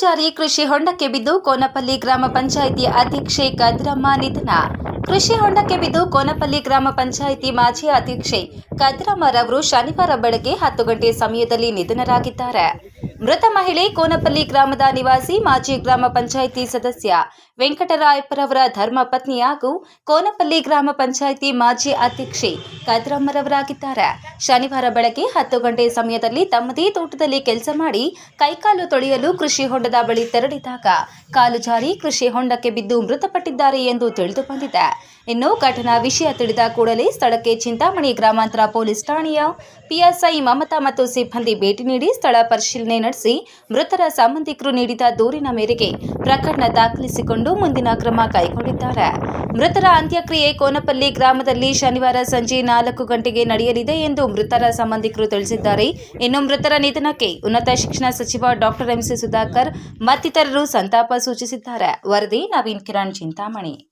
ಜಾರಿ ಕೃಷಿ ಹೊಂಡಕ್ಕೆ ಬಿದ್ದು ಕೋನಪಲ್ಲಿ ಗ್ರಾಮ ಪಂಚಾಯಿತಿ ಅಧ್ಯಕ್ಷೆ ಕದ್ರಮ್ಮ ನಿಧನ. ಕೃಷಿ ಹೊಂಡಕ್ಕೆ ಬಿದ್ದು ಕೋನಪಲ್ಲಿ ಗ್ರಾಮ ಪಂಚಾಯಿತಿ ಮಾಜಿ ಅಧ್ಯಕ್ಷೆ ಕದ್ರಮ್ಮರವರು ಶನಿವಾರ ಬೆಳಗ್ಗೆ ಹತ್ತು ಗಂಟೆ ಸಮಯದಲ್ಲಿ ನಿಧನರಾಗಿದ್ದಾರೆ. ಮೃತ ಮಹಿಳೆ ಕೋನಪಲ್ಲಿ ಗ್ರಾಮದ ನಿವಾಸಿ, ಮಾಜಿ ಗ್ರಾಮ ಪಂಚಾಯಿತಿ ಸದಸ್ಯ ವೆಂಕಟರಾಯಪ್ಪರವರ ಧರ್ಮ ಪತ್ನಿ ಹಾಗೂ ಕೋನಪಲ್ಲಿ ಗ್ರಾಮ ಪಂಚಾಯಿತಿ ಮಾಜಿ ಅಧ್ಯಕ್ಷೆ ಕದ್ರಮ್ಮರವರಾಗಿದ್ದಾರೆ ಶನಿವಾರ ಬೆಳಗ್ಗೆ ಹತ್ತು ಗಂಟೆ ಸಮಯದಲ್ಲಿ ತಮ್ಮದೇ ತೋಟದಲ್ಲಿ ಕೆಲಸ ಮಾಡಿ ಕೈಕಾಲು ತೊಳೆಯಲು ಕೃಷಿ ಹೊಂಡದ ಬಳಿ ತೆರಳಿದಾಗ ಕಾಲು ಜಾರಿ ಕೃಷಿ ಹೊಂಡಕ್ಕೆ ಬಿದ್ದು ಮೃತಪಟ್ಟಿದ್ದಾರೆ ಎಂದು ತಿಳಿದು ಬಂದಿದೆ ಇನ್ನು ಘಟನಾ ವಿಷಯ ತಿಳಿದ ಕೂಡಲೇ ಸ್ಥಳಕ್ಕೆ ಚಿಂತಾಮಣಿ ಗ್ರಾಮಾಂತರ ಪೊಲೀಸ್ ಠಾಣೆಯ ಪಿಎಸ್ಐ ಮಮತಾ ಮತ್ತು ಸಿಬ್ಬಂದಿ ಭೇಟಿ ನೀಡಿ ಸ್ಥಳ ಪರಿಶೀಲನೆ ನಡೆಸಿ ಮೃತರ ಸಂಬಂಧಿಕರು ನೀಡಿದ ದೂರಿನ ಮೇರೆಗೆ ಪ್ರಕರಣ ದಾಖಲಿಸಿಕೊಂಡು ಮುಂದಿನ ಕ್ರಮ ಕೈಗೊಂಡಿದ್ದಾರೆ. ಮೃತರ ಅಂತ್ಯಕ್ರಿಯೆ ಕೋನಪಲ್ಲಿ ಗ್ರಾಮದಲ್ಲಿ ಶನಿವಾರ ಸಂಜೆ ನಾಲ್ಕು ಗಂಟೆಗೆ ನಡೆಯಲಿದೆ ಎಂದು ಮೃತರ ಸಂಬಂಧಿಕರು ತಿಳಿಸಿದ್ದಾರೆ. ಇನ್ನು ಮೃತರ ನಿಧನಕ್ಕೆ ಉನ್ನತ ಶಿಕ್ಷಣ ಸಚಿವ ಡಾಕ್ಟರ್ ಎಂಸಿ ಸುಧಾಕರ್ ಮತ್ತಿತರರು ಸಂತಾಪ ಸೂಚಿಸಿದ್ದಾರೆ. ವರದಿ ನವೀನ್ ಕಿರಣ್ ಚಿಂತಾಮಣಿ.